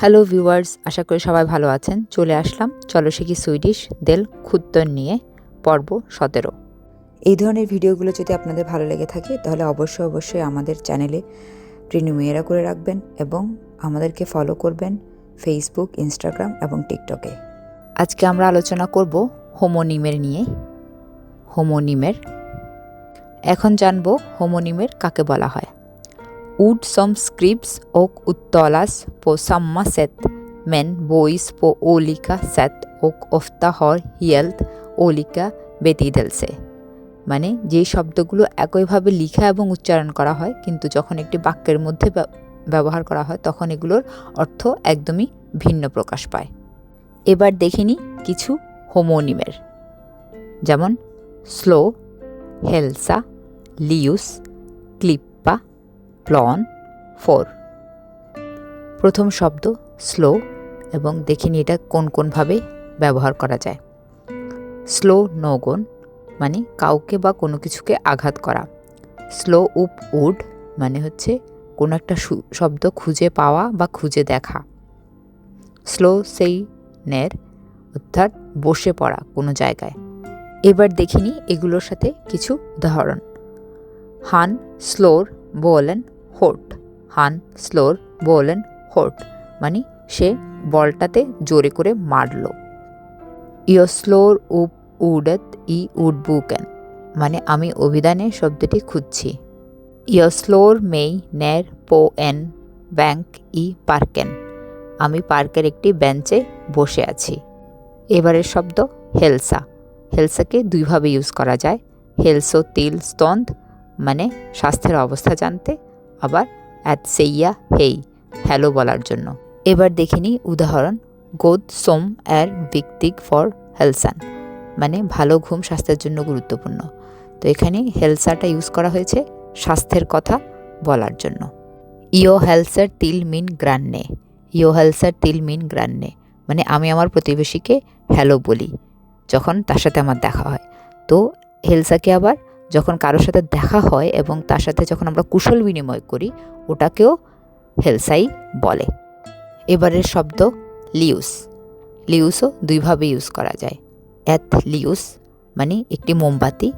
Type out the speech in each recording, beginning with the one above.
Hello viewers আশা করি সবাই ভালো আছেন। চলে আসলাম, চলো শিখি সুইডিশ দেল খুদ্দন নিয়ে পর্ব সতেরো। এই ধরনের ভিডিওগুলো যদি আপনাদের ভালো লেগে থাকে, তাহলে অবশ্যই অবশ্যই আমাদের চ্যানেলে প্রিনিমিয়ারা করে রাখবেন এবং আমাদেরকে ফলো করবেন ফেসবুক ইনস্টাগ্রাম এবং টিকটকে আজকে আমরা আলোচনা করব হোমোনিমের নিয়ে। হোমোনিমের এখন জানব হোমোনিমের কাকে বলা হয়। Ord som skrivs och uttalas på samma sätt men bois på olika sätt och ofta har helt olika betydelse. মানে যে শব্দগুলো একইভাবে লেখা এবং উচ্চারণ করা হয়, কিন্তু যখন একটি বাক্যের মধ্যে ব্য- ব্যবহার করা হয়, তখন এগুলোর অর্থ একদমই ভিন্ন প্রকাশ পায়। এবার দেখিনি কিছু হোমোনিমের যেমন স্লো হেলসা লিউস ক্লিপ্পা প্লন, ফোর। প্রথম শব্দ স্লো এবং দেখিনি এটা কোন কোনভাবে ব্যবহার করা যায়। স্লো নগন মানে কাউকে বা কোনো কিছুকে আঘাত করা। স্লো উপ উড মানে হচ্ছে কোনো একটা শব্দ খুঁজে পাওয়া বা খুঁজে দেখা। স্লো সেই নের অর্থাৎ বসে পড়া কোনো জায়গায়। এবার দেখিনি এগুলোর সাথে কিছু উদাহরণ। হান স্লোর বোলেন হোট হান, স্লোর, বোলেন হোট মানে সে বলটাতে জোরে করে মারল। ইয় স্লোর উপ উডত ই উডবুকেন মানে আমি অভিধানে শব্দটি খুঁজছি। ইয় স্লোর মেই নের পো এন ব্যাংক ই পার্কেন, আমি পার্কের একটি বেঞ্চে বসে আছি। এবারের শব্দ হেলসা, হেলসাকে দুইভাবে ইউজ করা যায়, হেলসো, তিল, স্তন্দ মানে স্বাস্থ্যের অবস্থা জানতে আবার অ্যাট সেইয়া হেই, হ্যালো বলার জন্য। এবার দেখিনি উদাহরণ, গোদ সোম এর ভিক্টিক ফর হেলসান মানে ভালো ঘুম স্বাস্থ্যের জন্য গুরুত্বপূর্ণ। তো এখানে হেলসাটা ইউজ করা হয়েছে স্বাস্থ্যের কথা বলার জন্য। ইও হেলসার তিল মিন গ্রান্নে ইও হেলসার তিল মিন গ্রান্নে মানে আমি আমার প্রতিবেশীকে হ্যালো বলি, যখন তার সাথে আমার দেখা হয়। তো হেলসাকে আবার যখন কারোর সাথে দেখা হয় এবং তার সাথে যখন আমরা কুশল বিনিময় করি, ওটাকেও হেলসাই বলে। এবারের শব্দ লিউস। লিউসও দুইভাবে ইউজ করা যায়। অ্যাথ লিউস মানে একটি মোমবাতি,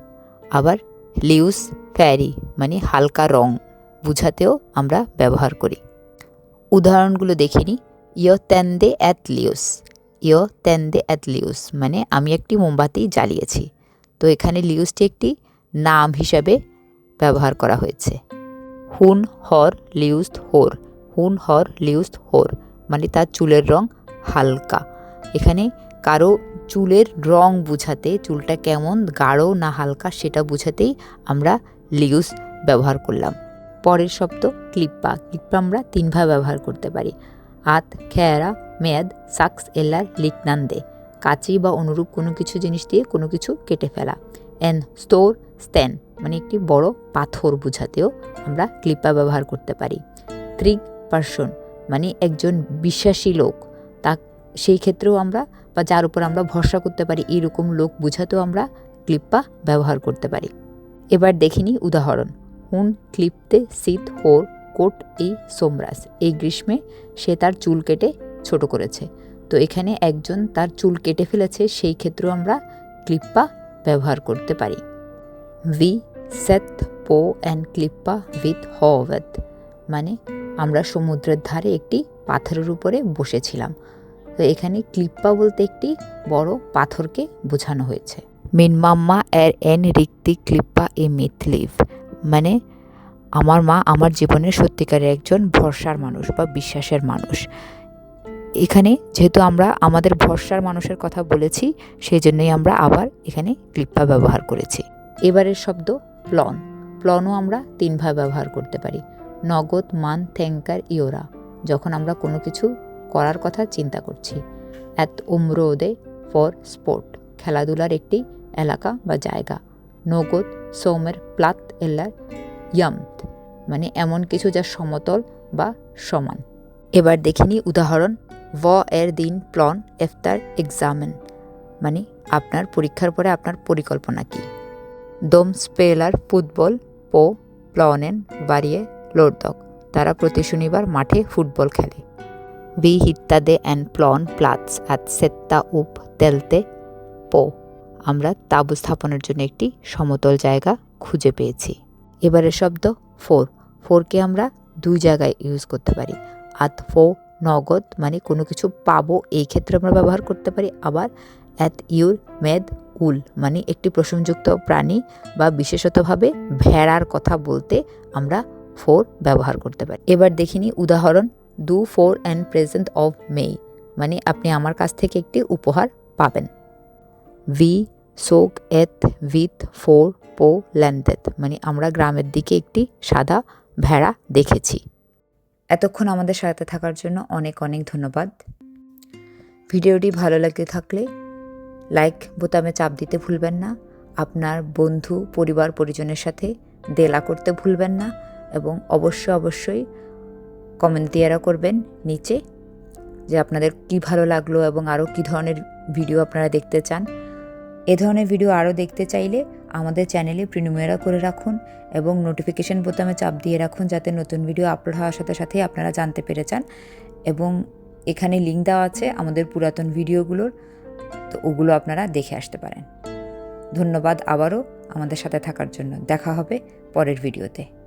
আবার লিউস ফ্যারি মানে হালকা রং, বুঝাতেও আমরা ব্যবহার করি। উদাহরণগুলো দেখিনি ইয় তেন্দে অ্যাথ লিউস। ইয় তেন্দে অ্যাথ লিউস মানে আমি একটি মোমবাতি জ্বালিয়েছি। তো এখানে লিউসটি একটি নাম হিসাবে ব্যবহার করা হয়েছে। হুন হর লিউস্ট হোর। হুন হর লিউস্ট হোর মানে তার চুলের রং হালকা। এখানে কারও চুলের রং বুঝাতে চুলটা কেমন, গাঢ় না হালকা, সেটা বুঝাতেই আমরা লিউস ব্যবহার করলাম। পরের শব্দ ক্লিপ্পা। ক্লিপ্পা আমরা তিনভাবে ব্যবহার করতে পারি। আত, খেয়ারা, মেয়াদ, সাক্স এল্লার লিকনান্দে কাঁচি বা অনুরূপ কোনো কিছু জিনিস দিয়ে কোনো কিছু কেটে ফেলা। এন স্টোর স্ট্যান মানে একটি বড় পাথর বুঝাতেও আমরা ক্লিপ্পা ব্যবহার করতে পারি। ত্রিক পার্সন মানে একজন বিশ্বাসী লোক, তা সেই ক্ষেত্রেও আমরা বা যার উপর আমরা ভরসা করতে পারি এরকম লোক বোঝাতেও আমরা ক্লিপ্পা ব্যবহার করতে পারি। এবার দেখিনি উদাহরণ। হুন ক্লিপতে শীত হোর কোট এই সোমরাস এই গ্রীষ্মে সে তার চুল কেটে ছোট করেছে। তো এখানে একজন তার চুল কেটে ফেলেছে, সেই ক্ষেত্রেও আমরা ক্লিপ্পা ব্যবহার করতে পারি। ভি সেথ পো অ্যান্ড ক্লিপ্পা উইথ হওয়েত মানে আমরা সমুদ্রের ধারে একটি পাথরের উপরে বসেছিলাম। তো এখানে ক্লিপ্পা বলতে একটি বড় পাথরকে বোঝানো হয়েছে। মিন মাম্মা এর এন রিক্তি ক্লিপ্পা এ মিথলিভ মানে আমার মা আমার জীবনের সত্যিকারের একজন ভরসার মানুষ বা বিশ্বাসের মানুষ। এখানে যেহেতু আমরা আমাদের ভরসার মানুষের কথা বলেছি সেই জন্যই আমরা আবার এখানে ক্লিপ্পা ব্যবহার করেছি। এবারের শব্দ প্লন। প্লনও আমরা তিনভাবে ব্যবহার করতে পারি। নগদ, মান থ্যাঙ্কার ইওরা যখন আমরা কোনো কিছু করার কথা চিন্তা করছি। অ্যাত উমরোদে ফর স্পোর্ট, খেলাধুলার একটি এলাকা বা জায়গা। নগদ, সৌমের প্লাত এল্লার ইয়ামত মানে এমন কিছু যা সমতল বা সমান। এবার দেখিনি উদাহরণ ভ এর দিন প্লন এফতার এক্সামেন মানে আপনার পরীক্ষার পরে আপনার পরিকল্পনা কী? দম স্পেলার ফুটবল পো প্লনেন বাড়িয়ে লোডদক তারা প্রতি শনিবার মাঠে ফুটবল খেলে। Vi hittade অ্যান্ড plan প্লাটস att সেত্তা উপ তেলতে পো। আমরা তাঁবু স্থাপনের জন্য একটি সমতল জায়গা খুঁজে পেয়েছি। এবারের শব্দ ফোর ফোরকে আমরা দুই জায়গায় ইউজ করতে পারি। আত ফো নগদ মানে কোনো কিছু পাবো, এই ক্ষেত্রে আমরা ব্যবহার করতে পারি আবার অ্যাট ইউর মেদ উল মানে একটি প্রসঙ্গযুক্ত প্রাণী বা বিশেষতভাবে ভেড়ার কথা বলতে আমরা ফোর ব্যবহার করতে পারি। এবার দেখিনি উদাহরণ do for and present of me মানে আপনি আমার কাছ থেকে একটি উপহার পাবেন। ভি সোক এত উইথ ফোর পো ল্যান্ডেত মানে আমরা গ্রামের দিকে একটি সাদা ভেড়া দেখেছি। এতক্ষণ আমাদের সাথে থাকার জন্য অনেক অনেক ধন্যবাদ। ভিডিওটি ভালো লাগতে থাকলে লাইক বোতামে চাপ দিতে ভুলবেন না। আপনার বন্ধু, পরিবার, পরিজনের সাথে দেলা করতে ভুলবেন না এবং অবশ্যই অবশ্যই কমেন্ট দিয়ারা করবেন নিচে যে আপনাদের কি ভালো লাগল এবং আরও কী ধরনের ভিডিও আপনারা দেখতে চান। এ ধরনের ভিডিও আরও দেখতে চাইলে আমাদের চ্যানেলে প্রিনুমেরা করে রাখুন এবং নোটিফিকেশন বোতামে চাপ দিয়ে রাখুন যাতে নতুন ভিডিও আপলোড হওয়ার সাথে সাথে আপনারা জানতে পেরে যান। এবং এখানে লিঙ্ক দেওয়া আছে আমাদের পুরাতন ভিডিওগুলোর, তো ওগুলো আপনারা দেখে আসতে পারেন। ধন্যবাদ আবারও আমাদের সাথে থাকার জন্য। দেখা হবে পরের ভিডিওতে।